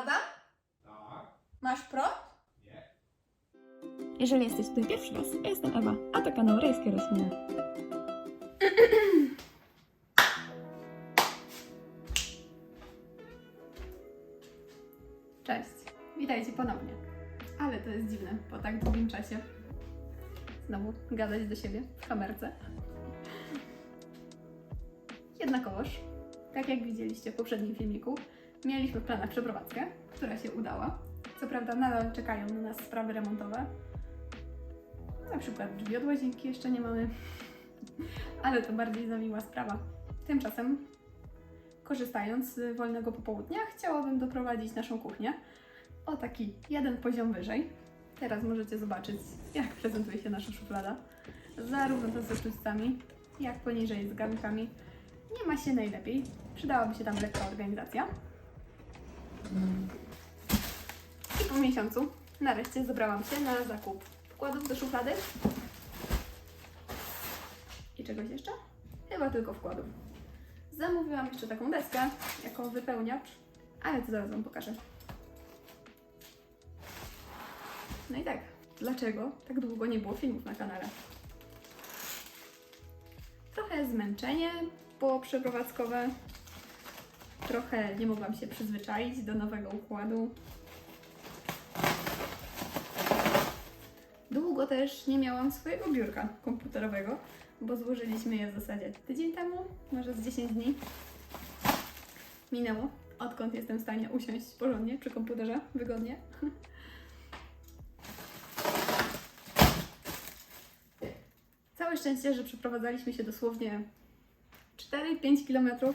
Adam? Tak, Masz prąd? nie. Jeżeli jesteś tutaj pierwszy raz, ja jestem Ewa, a to kanał Rejskie Rośliny. Cześć, witajcie ponownie. Ale to jest dziwne, po tak długim czasie. Znowu gadać do siebie w kamerce. Jednakowoż, tak jak widzieliście w poprzednim filmiku, mieliśmy w planach przeprowadzkę, która się udała. Co prawda nadal czekają na nas sprawy remontowe. Na przykład drzwi od łazienki jeszcze nie mamy. Ale to bardziej za miła sprawa. Tymczasem korzystając z wolnego popołudnia, chciałabym doprowadzić naszą kuchnię o taki jeden poziom wyżej. Teraz możecie zobaczyć, jak prezentuje się nasza szuflada. Zarówno to ze sztućcami, jak poniżej z garnkami. Nie ma się najlepiej. Przydałaby się tam lekka organizacja. I po miesiącu nareszcie zabrałam się na zakup wkładów do szuflady. I czegoś jeszcze? Chyba tylko wkładów. Zamówiłam jeszcze taką deskę jako wypełniacz, ale to zaraz Wam pokażę. No i tak, dlaczego tak długo nie było filmów na kanale? Trochę zmęczenie było przeprowadzkowe, trochę nie mogłam się przyzwyczaić do nowego układu. Długo też nie miałam swojego biurka komputerowego, bo złożyliśmy je w zasadzie tydzień temu, może z 10 dni. Minęło, odkąd jestem w stanie usiąść porządnie przy komputerze, wygodnie. Całe szczęście, że przeprowadzaliśmy się dosłownie 4-5 km,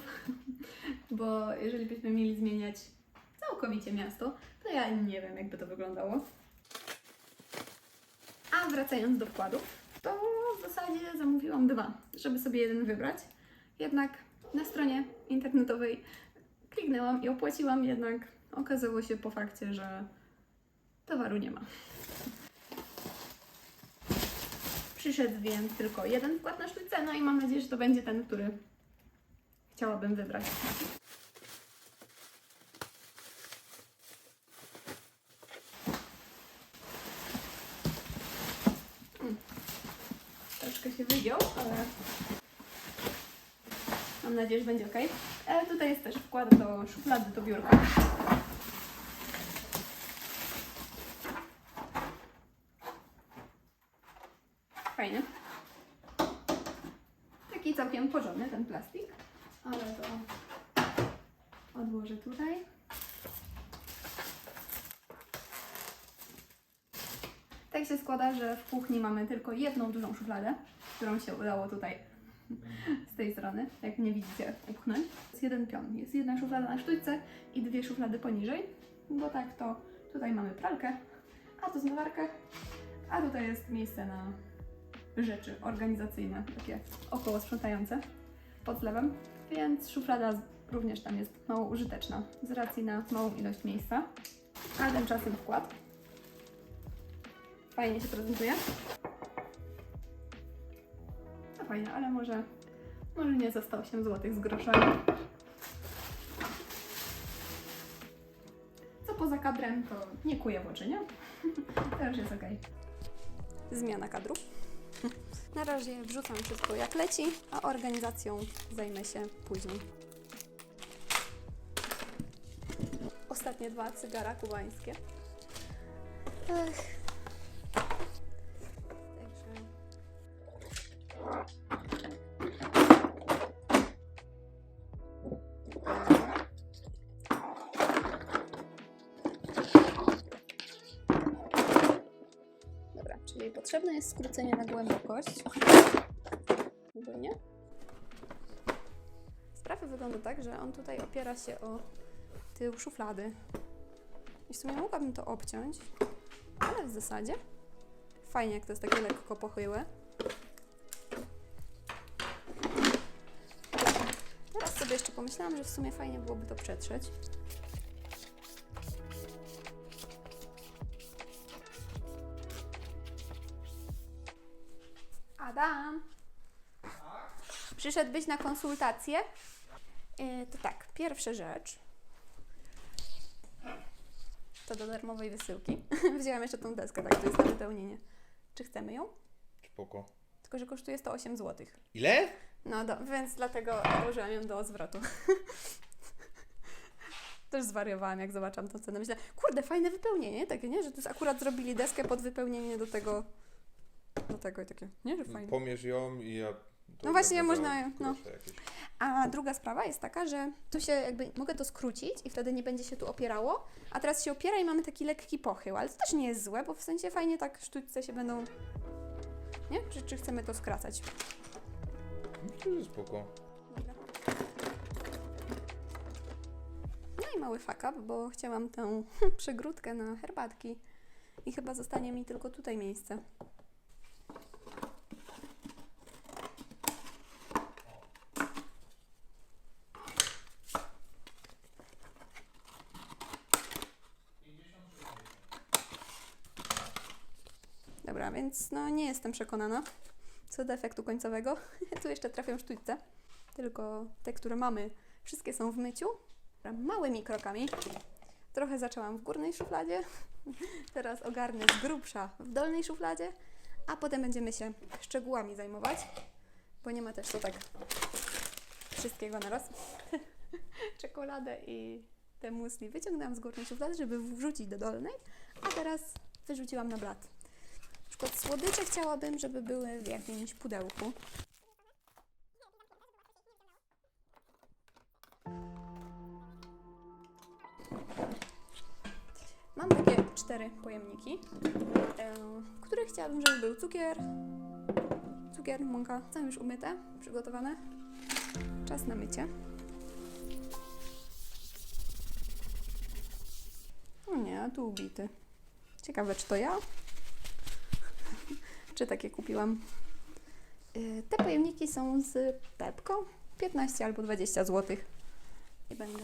bo jeżeli byśmy mieli zmieniać całkowicie miasto, to ja nie wiem, jakby to wyglądało. A wracając do wkładów, to w zasadzie zamówiłam dwa, żeby sobie jeden wybrać. Jednak na stronie internetowej kliknęłam i opłaciłam, jednak okazało się po fakcie, że towaru nie ma. Przyszedł więc tylko jeden wkład na sztućce, no i mam nadzieję, że to będzie ten, który chciałabym wybrać. Troszkę się wygiął, ale mam nadzieję, że będzie ok. E, tutaj jest też wkład do szuflady do biurka. Fajny. Taki całkiem porządny ten plastik, ale to odłożę tutaj. Tak się składa, że w kuchni mamy tylko jedną dużą szufladę, którą się udało tutaj z tej strony, jak nie widzicie, upchnąć. Jest jeden pion. Jest jedna szuflada na sztućce i dwie szuflady poniżej, bo tak to tutaj mamy pralkę, a tu zmywarkę, a tutaj jest miejsce na rzeczy organizacyjne, takie około sprzątające pod zlewem, więc szuflada również tam jest mało użyteczna z racji na małą ilość miejsca. A tymczasem wkład. Fajnie się prezentuje. No fajnie, ale może, może nie za 108 zł z groszami. Co poza kadrem, to nie kuje w oczy, nie? To już jest ok. Zmiana kadru. Na razie wrzucam wszystko jak leci, a organizacją zajmę się później. Ostatnie dwa cygara kubańskie. Ech. Jest skrócenie na głębokość. Ogólnie. Sprawa wygląda tak, że on tutaj opiera się o tył szuflady. I w sumie mogłabym to obciąć, ale w zasadzie fajnie, jak to jest takie lekko pochyłe. Teraz sobie jeszcze pomyślałam, że w sumie fajnie byłoby to przetrzeć. Adam! Przyszedłbyś na konsultację? Yy, to tak, pierwsza rzecz. to do darmowej wysyłki. Wzięłam jeszcze tą deskę, tak, to jest na wypełnienie. Czy chcemy ją? Spoko. Tylko, że kosztuje 108 zł. Ile? No, do, więc dlatego odłożyłam ją do zwrotu. Też zwariowałam, jak zobaczyłam tą cenę. Myślę, kurde, fajne wypełnienie, takie, nie? Że to jest akurat zrobili deskę pod wypełnienie do tego, do tego i takie, nie? Że fajne. Pomierz ją i ja... No właśnie, można no. jakieś. A druga sprawa jest taka, że tu się jakby mogę to skrócić i wtedy nie będzie się tu opierało, a teraz się opiera i mamy taki lekki pochył, ale to też nie jest złe, bo w sensie fajnie tak sztućce się będą... Nie? Czy, czy chcemy to skracać? Myślę, że spoko. Dobra. No i mały fuck up, bo chciałam tę przegródkę na herbatki i chyba zostanie mi tylko tutaj miejsce. Dobra, więc no nie jestem przekonana co do efektu końcowego. tu jeszcze trafią sztućce, tylko te, które mamy, wszystkie są w myciu. Małymi krokami. Trochę zaczęłam w górnej szufladzie, teraz ogarnę z grubsza w dolnej szufladzie, a potem będziemy się szczegółami zajmować, bo nie ma też to tak wszystkiego na raz. Czekoladę i te musli wyciągnęłam z górnej szuflady, żeby wrzucić do dolnej, a teraz wyrzuciłam na blat. Przykład słodycze chciałabym, żeby były w jakimś pudełku. Mam takie cztery pojemniki, e, w których chciałabym, żeby był cukier, cukier, mąka, są już umyte, przygotowane. Czas na mycie. O nie, tu ubity. Ciekawe, czy to ja? Czy takie kupiłam? Y, Te pojemniki są z Pepką. 15 albo 20 zł. Nie będę.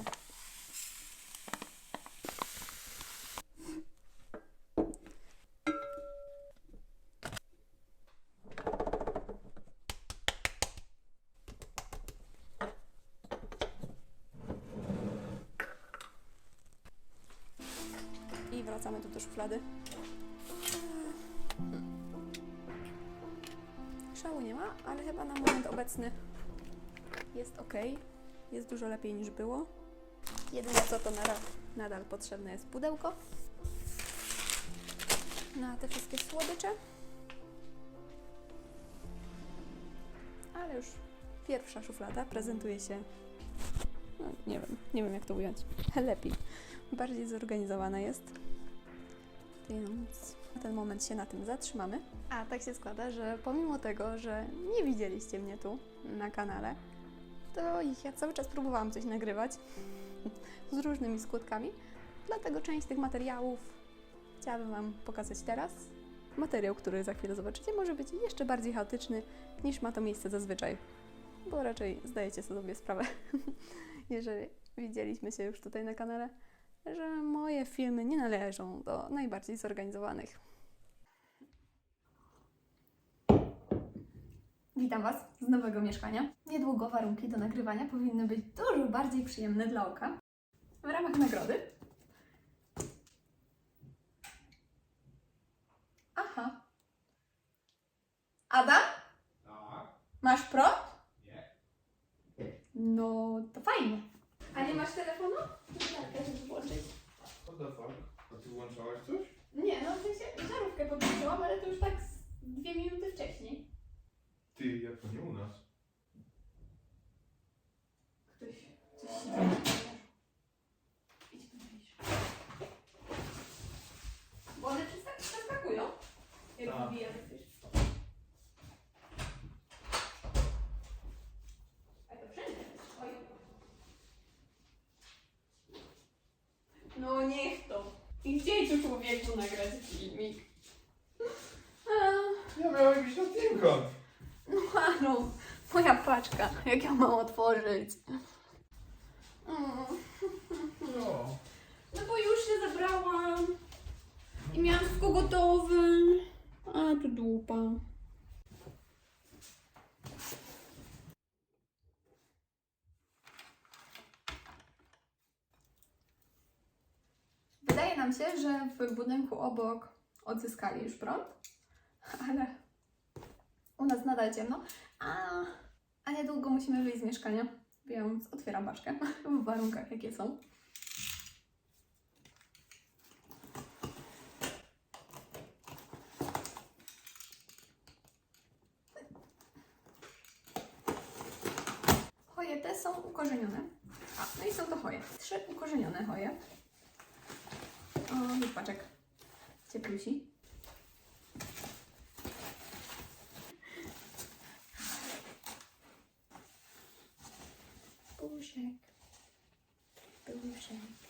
Szału nie ma, ale chyba na moment obecny jest ok. Jest dużo lepiej niż było. Jedyne co to nadal, nadal potrzebne jest pudełko na te wszystkie słodycze. Ale już pierwsza szuflada prezentuje się, no, nie wiem, nie wiem jak to ująć, lepiej, bardziej zorganizowana jest. Więc na ten moment się na tym zatrzymamy. A tak się składa, że pomimo tego, że nie widzieliście mnie tu na kanale, to ja cały czas próbowałam coś nagrywać z różnymi skutkami. Dlatego część tych materiałów chciałabym Wam pokazać teraz. Materiał, który za chwilę zobaczycie, może być jeszcze bardziej chaotyczny niż ma to miejsce zazwyczaj. Bo raczej zdajecie sobie sprawę, jeżeli widzieliśmy się już tutaj na kanale, że moje filmy nie należą do najbardziej zorganizowanych. Witam Was z nowego mieszkania. Niedługo warunki do nagrywania powinny być dużo bardziej przyjemne dla oka. W ramach nagrody. Aha. Adam? Tak? Masz prąd? Nie. No, to fajnie. A nie masz telefonu? Tak, żeby włączyć. What the fuck? A ty włączałaś coś? Nie, no w sensie żarówkę podłączyłam, ale to już tak z dwie minuty wcześniej. Ty, jak to nie u nas? Ktoś coś się dzieje. Idź tu bliżej. Bo one przesta- przeskakują. Jak Tak. wbijamy coś. A to wszędzie jest. Oj. No niech to. I gdzie tu człowieku nagrać filmik? A. Ja miałem jakiś odcinkot. Halo, moja paczka, jak ją mam otworzyć? Mm, No. No bo już się zabrałam i miałam wszystko gotowe. A tu dupa. Wydaje nam się, że w budynku obok odzyskali już prąd, ale u nas nadal ciemno, a, a niedługo musimy wyjść z mieszkania, więc otwieram paczkę w warunkach, jakie są. Choje te są ukorzenione. A, no i są to choje. Trzy ukorzenione choje. O, paczek. Cieplusi. Божик, Божик.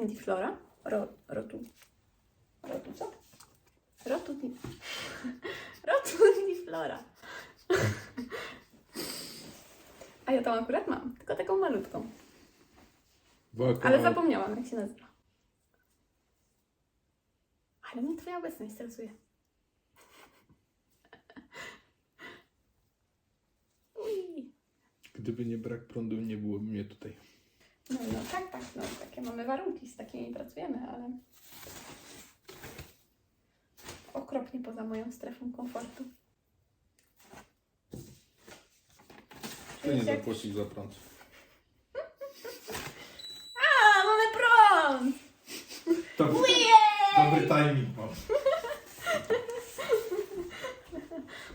Hoja rotundiflora. Ro, rotu. Rotu co? Rotundif... Rotundiflora. A ja tą akurat mam, tylko taką malutką. Ale zapomniałam, jak się nazywa. Ale mnie twoja obecność stresuje. Gdyby nie brak prądu, nie byłoby mnie tutaj. No, no tak, tak, no takie mamy warunki, z takimi pracujemy, ale okropnie poza moją strefą komfortu. Kto nie Jak- zapłacił za prąd? A, mamy prąd! Dobry, dobry timing mam.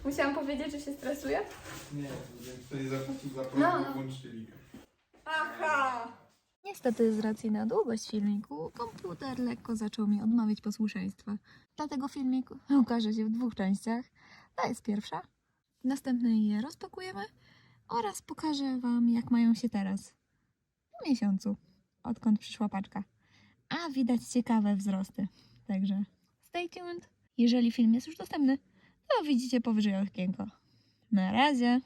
Musiałam powiedzieć, że się stresuję? Nie, więc kto nie zapłacił za prąd, no, no. włączyli. Niestety z racji na długość filmiku komputer lekko zaczął mi odmawiać posłuszeństwa. Dlatego filmik ukaże się w dwóch częściach. Ta jest pierwsza. W następnej je rozpakujemy oraz pokażę Wam jak mają się teraz. W miesiącu, odkąd przyszła paczka. A widać ciekawe wzrosty. Także stay tuned. Jeżeli film jest już dostępny, to widzicie powyżej okienko. Na razie!